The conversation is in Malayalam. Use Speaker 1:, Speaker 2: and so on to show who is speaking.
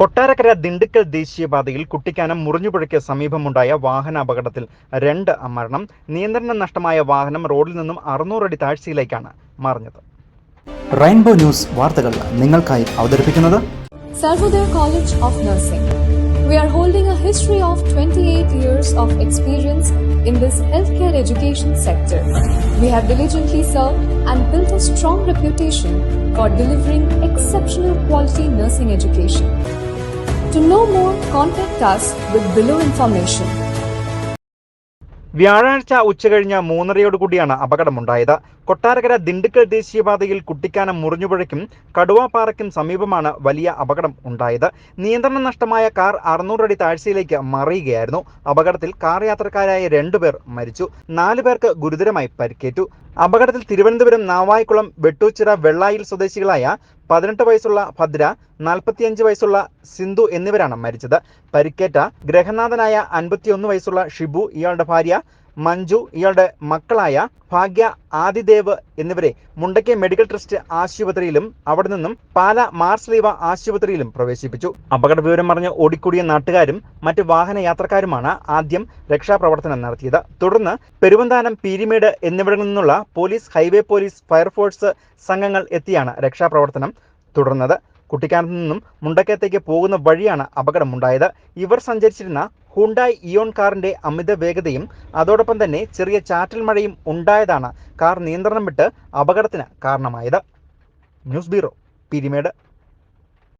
Speaker 1: കൊട്ടാരക്കര ദിണ്ടുക്കൽ ദേശീയപാതയിൽ കുട്ടിക്കാനം മുറിഞ്ഞുപുഴയ്ക്ക് സമീപമുണ്ടായ വാഹന അപകടത്തിൽ രണ്ട് മരണം. നിയന്ത്രണം നഷ്ടമായ വാഹനം റോഡിൽ നിന്നും അറുന്നൂറടി താഴ്ചയിലേക്കാണ് മറിഞ്ഞത്.
Speaker 2: റെയിൻബോ ന്യൂസ് വാർത്തകൾ നിങ്ങൾക്കായി അവതരിപ്പിക്കുന്നത്
Speaker 3: Sarvodaya college of nursing we are holding a history of twenty eight years of experience in this health care education sector we have diligently serve and build a strong reputation for delivering exceptional quality nursing education To know more, contact us with below information.
Speaker 1: വ്യാഴാഴ്ച ഉച്ചകഴിഞ്ഞ് മൂന്നരയോടുകൂടിയാണ് അപകടമുണ്ടായത് കൊട്ടാരക്കര ദിണ്ടുക്കൽ ദേശീയപാതയിൽ കുട്ടിക്കാനം മുറിഞ്ഞുപുഴയ്ക്കും കടുവാപ്പാറയ്ക്കും സമീപമാണ് വലിയ അപകടം ഉണ്ടായത്. നിയന്ത്രണം നഷ്ടമായ കാർ അറുന്നൂറടി താഴ്ചയിലേക്ക് മറിയുകയായിരുന്നു. അപകടത്തിൽ കാർ യാത്രക്കാരായ രണ്ടുപേർ മരിച്ചു. നാലു പേർക്ക് ഗുരുതരമായി പരിക്കേറ്റു. അപകടത്തിൽ തിരുവനന്തപുരം നാവായിക്കുളം വെട്ടൂച്ചിറ വെള്ളായിൽ സ്വദേശികളായ പതിനെട്ട് വയസ്സുള്ള ഭദ്ര നാൽപ്പത്തിയഞ്ച് വയസ്സുള്ള സിന്ധു എന്നിവരാണ് മരിച്ചത്. പരിക്കേറ്റ ഗ്രഹനാഥനായ അൻപത്തിയൊന്ന് വയസ്സുള്ള ഷിബു ഇയാളുടെ ഭാര്യ മഞ്ജു ഇയാളുടെ മക്കളായ ഭാഗ്യ ആദിദേവ് എന്നിവരെ മുണ്ടക്കെ മെഡിക്കൽ ട്രസ്റ്റ് ആശുപത്രിയിലും അവിടെ നിന്നും പാല മാർസ്ലീവ ആശുപത്രിയിലും പ്രവേശിപ്പിച്ചു. അപകട വിവരം പറഞ്ഞ് ഓടിക്കൂടിയ നാട്ടുകാരും മറ്റ് വാഹന യാത്രക്കാരുമാണ് ആദ്യം രക്ഷാപ്രവർത്തനം നടത്തിയത്. തുടർന്ന് പെരുവന്താനം പീരിമേട് എന്നിവിടങ്ങളിൽ നിന്നുള്ള പോലീസ് ഹൈവേ പോലീസ് ഫയർഫോഴ്സ് സംഘങ്ങൾ എത്തിയാണ് രക്ഷാപ്രവർത്തനം തുടർന്നത്. കുട്ടിക്കാനത്ത് നിന്നും മുണ്ടക്കയത്തേക്ക് പോകുന്ന വഴിയാണ് അപകടമുണ്ടായത്. ഇവർ സഞ്ചരിച്ചിരുന്ന ഹുണ്ടായ് ഇയോൺ കാറിന്റെ അമിത വേഗതയും അതോടൊപ്പം തന്നെ ചെറിയ ചാറ്റൽ മഴയും ഉണ്ടായതാണ് കാർ നിയന്ത്രണം വിട്ട് അപകടത്തിന് കാരണമായത്. News bureau Pirimed.